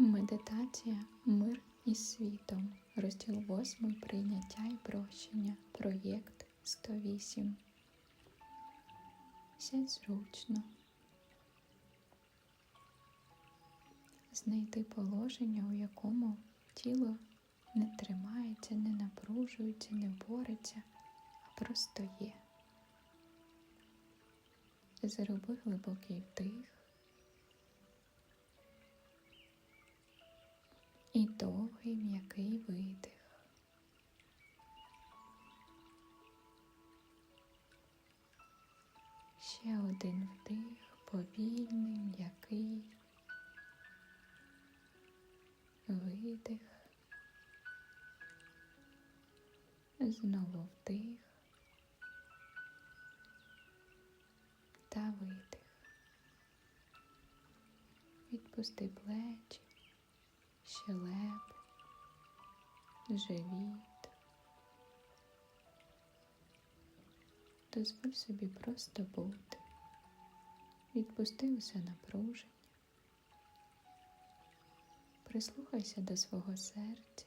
Медитація Мир із світом. Розділ 8. Прийняття і прощення. Проєкт 108. Сядь зручно. Знайти положення, у якому тіло не тримається, не напружується, не бореться, а просто є. Зроби глибокий вдих. І довгий м'який видих. Ще один вдих, повільний, м'який. Видих. Знову вдих та видих. Відпусти плечі щелеп, живіт. Дозволь собі просто бути. Відпусти усе напруження. Прислухайся до свого серця,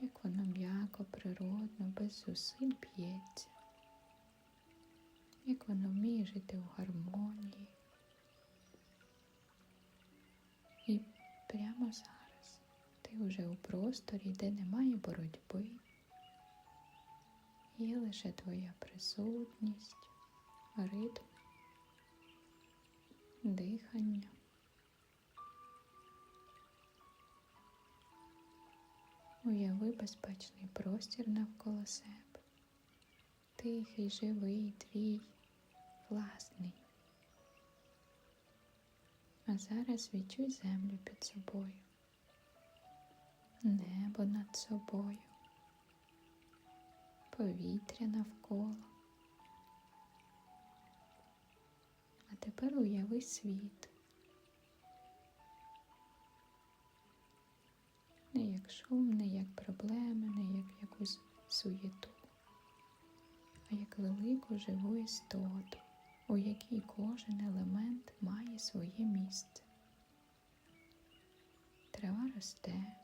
як воно м'яко, природно, без зусиль б'ється, як воно вміє жити у гармонії. Зараз ти вже у просторі, де немає боротьби, є лише твоя присутність, ритм, дихання. Уяви безпечний простір навколо себе, тихий, живий, твій, власний. А зараз відчуй землю під собою, небо над собою, повітря навколо. А тепер уяви світ. Не як шум, не як проблеми, не як якусь суєту, а як велику живу істоту у якій кожен елемент має своє місце. Трава росте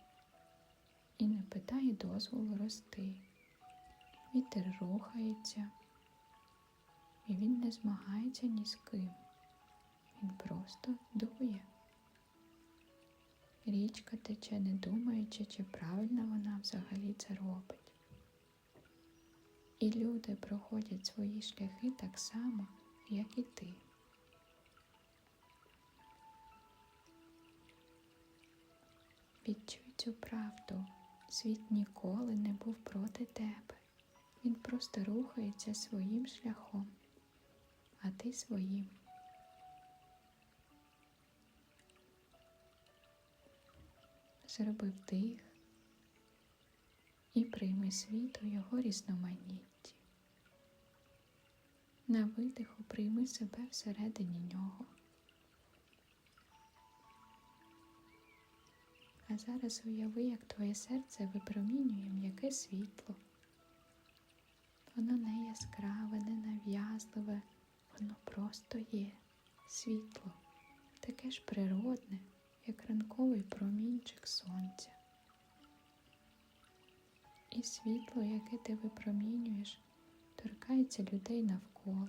і не питає дозволу рости. Вітер рухається, і він не змагається ні з ким. Він просто дує. Річка тече, не думаючи, чи правильно вона взагалі це робить. І люди проходять свої шляхи так само як і ти. Відчуй цю правду. Світ ніколи не був проти тебе. Він просто рухається своїм шляхом, а ти своїм. Зроби вдих і прийми світ у його різноманітті. На видиху прийми себе всередині нього. А зараз уяви, як твоє серце випромінює м'яке світло. Воно не яскраве, не нав'язливе, воно просто є світло, таке ж природне, як ранковий промінчик сонця. І світло, яке ти випромінюєш, торкається людей навколо.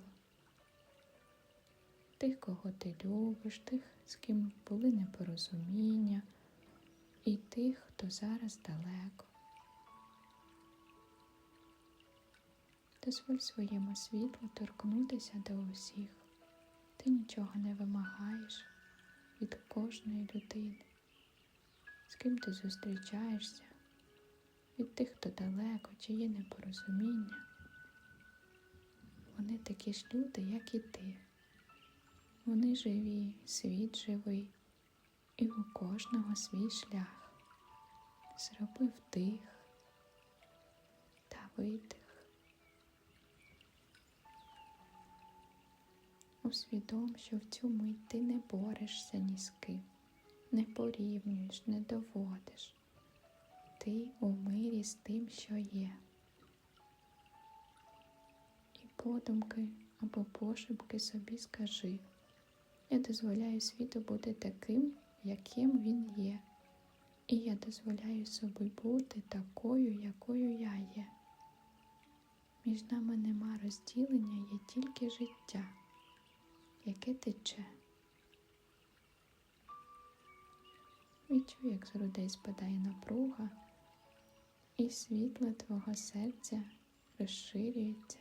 Тих, кого ти любиш, тих, з ким були непорозуміння, і тих, хто зараз далеко. Дозволь своєму світлу торкнутися до усіх. Ти нічого не вимагаєш від кожної людини, з ким ти зустрічаєшся, від тих, хто далеко, чи є непорозуміння. Вони такі ж люди, як і ти. Вони живі, світ живий, і у кожного свій шлях. Зроби вдих та видих. Усвідом, що в цю мить ти не борешся ні з ким, не порівнюєш, не доводиш. Ти у мирі з тим, що є І подумки або пошепки собі скажи. Я дозволяю світу бути таким, яким він є, і я дозволяю собі бути такою, якою я є. Між нами нема розділення, є тільки життя, яке тече. Відчуй, як з грудей спадає напруга, і світло твого серця розширюється,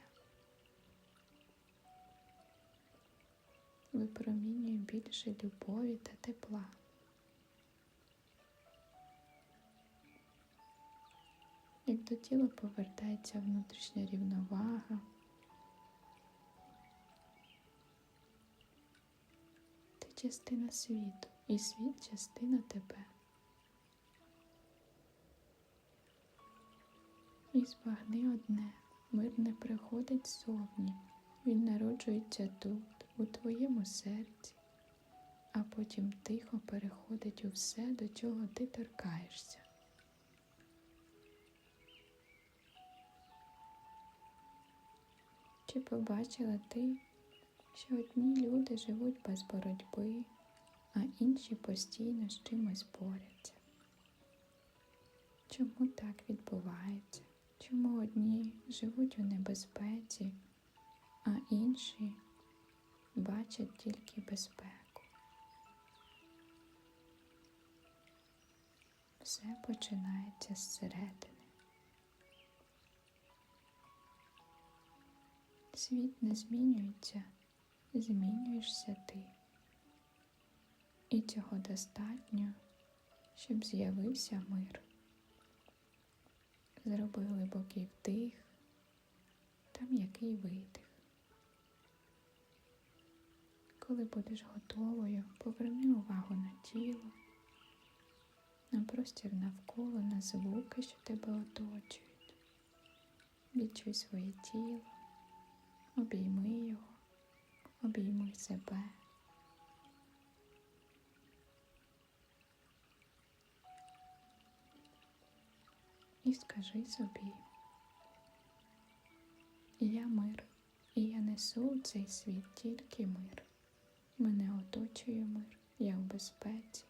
випромінює більше любові та тепла. Як до тіла повертається внутрішня рівновага. Ти частина світу, і світ частина тебе. І збагни одне, мир не приходить ззовні, він народжується тут, у твоєму серці, а потім тихо переходить у все, до чого ти торкаєшся. Чи побачила ти, що одні люди живуть без боротьби, а інші постійно з чимось борються? Чому так відбувається? Чому одні живуть у небезпеці, а інші бачать тільки безпеку? Все починається зсередини. Світ не змінюється, змінюєшся ти. І цього достатньо, щоб з'явився мир. Зроби глибокий вдих та м'який видих. Коли будеш готовою, поверни увагу на тіло, на простір навколо, на звуки, що тебе оточують. Відчуй своє тіло. Обійми його, обійми себе. І скажи собі, я мир, і я несу у цей світ тільки мир. Мене оточує мир, я у безпеці,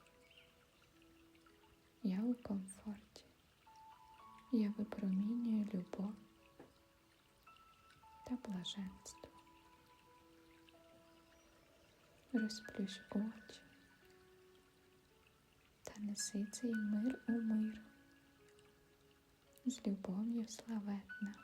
я у комфорті, я випромінюю любов та блаженство. Розплющ очі та неси цей мир у мир з любов'ю славетна.